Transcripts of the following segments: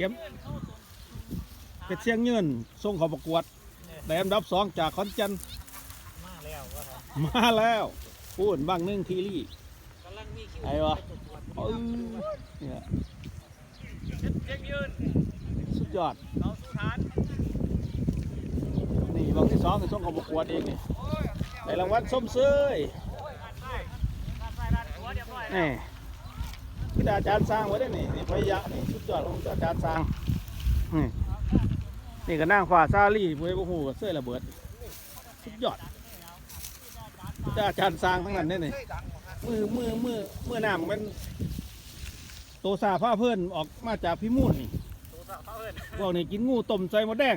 ข็มเป็ดเสียงเงินส่งเขอประกวดได้อันดับสองจากขอนแก่นมาแล้วว่าครับมาแล้วพูดบ้างหนึงทีรี่กำลังมีคิวไอ้วะเอ้ยเนี่ยเช็คยืนสุดยอดเราสู้ฐานนี่บางที่สองคือส่งเขอประกวดเองนี่ได้รางวัลส้มเซ้ยด้าน ซ้ายด้านซ้ายด้านหัวเรียบร้อยแล้วนี่คืออาจารย์สร้างไว้ได้นี่นี่พยะนี่สุดยอดของอาจารย์สร้างนี่นี่ก็นั่งฟ้าซาลี่พวยพวกหูก็เสื้อระเบิดสุดยอดคืออาจารย์สร้างทั้งนั้นเนี่ยนี่มือมือมือมือน้ำมันโตซาผ้าเพื่อนออกมาจากพิมูลนี่ตัวสาวเขาเอิ้นพวกนี้กินงูต้มใส่หมดแดง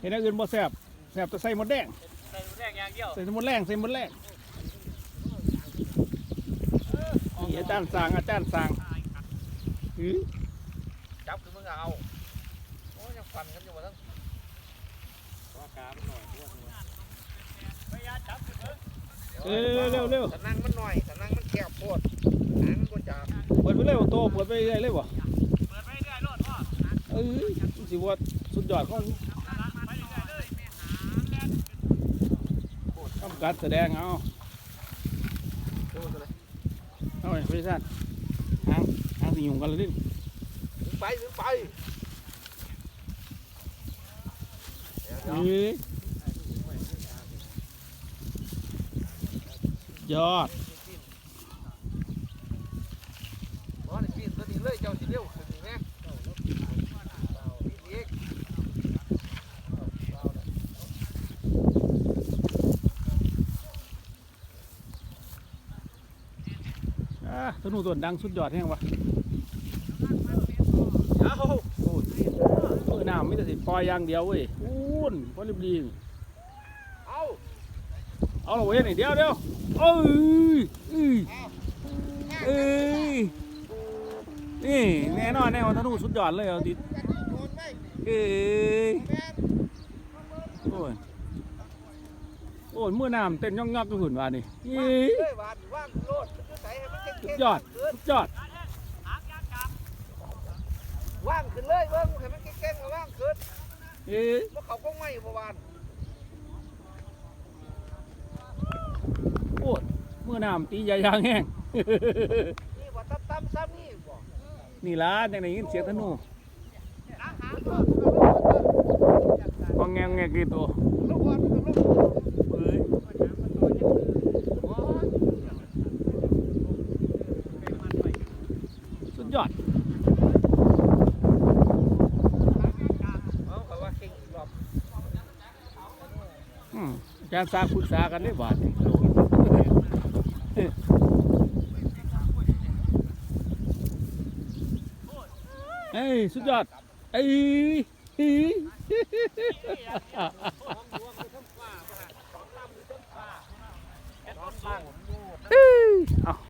เห็นอันอื่นบ่แซ่บแซ่บแต่ใส่หมดแดงใส่แรกอย่างเดียวใส่หมดแรงใส่หมดแรงนี่อา จารย์สร้างอาจารย์สร้างหือจับคือมึงเอาโอ้ยยังฟันกันอยู่ว่าทั้งว่ากามันหน่อยตัวตัวพยายามจับขึ้นเถอะเออเร็วเร็วสนังมันหน่อยสนังมันแคบโพดหางมันก็จับเปิดไปเร็วโตเปิดไปเรื่อยเลยวะเปิดไปเรื่อยๆโลดพ่อเอ้ยสิว่าสุดยอดของไปเรื่อยๆเลยทำการแสดงเอา เอาไปพี่สั้นหางหางสิยุงกันเลยดิถึงไปถึงไปเดี๋ยวเอ้ยยอดๆบอลปีนตัวนี้เลยเจ้าสิเร็วขึ้นนี่แม่ปีนอีก อะธนูตัวดังสุดยอดแห้งวะเอาโอ้ยเออน้ำไม่แต่สิปล่อยอย่างเดียวเว้ยอูนพอรีบดีเอาเอาละเว้ยนี่เดียวเดียวเอ้ยเอ้ยเอ้ยนี่แน่นอนแน่นอนธนูสุดยอดเลยเอาดิเอ้ยโอ้ยโอ้ยเมื่อน้ำเต้นย่องยักก็หุ่นว่านี่เอ้ยเลยวานว่างโลดใส่ให้มันเก่งๆสุดยอดขึ้นสุดยอดว่างขึ้นเลยเบิ่งให้มันเก่งๆว่างขึ้นเอ้ยว่าเขาก็ไม่ประวานโอ้ยเมื่อน้ำตีใหญ่ยางแห้งนี่ว่าตั้มตั้มๆซ้ำนี่บอกนี่ล่ะจังไหนยินเสียงธนูอาหารตัวกองแงงแงกี่ตัว ลูกบอลมันกับลูก เอ้ยสุดยอด เอาเขาว่าเก่งอีกรอบ อืมอา จารย์สร้างปรึกษากันได้บาทเอ้ยสุดยอดเอ้ยเอ้ยน้องสร้างเอ้ยเอา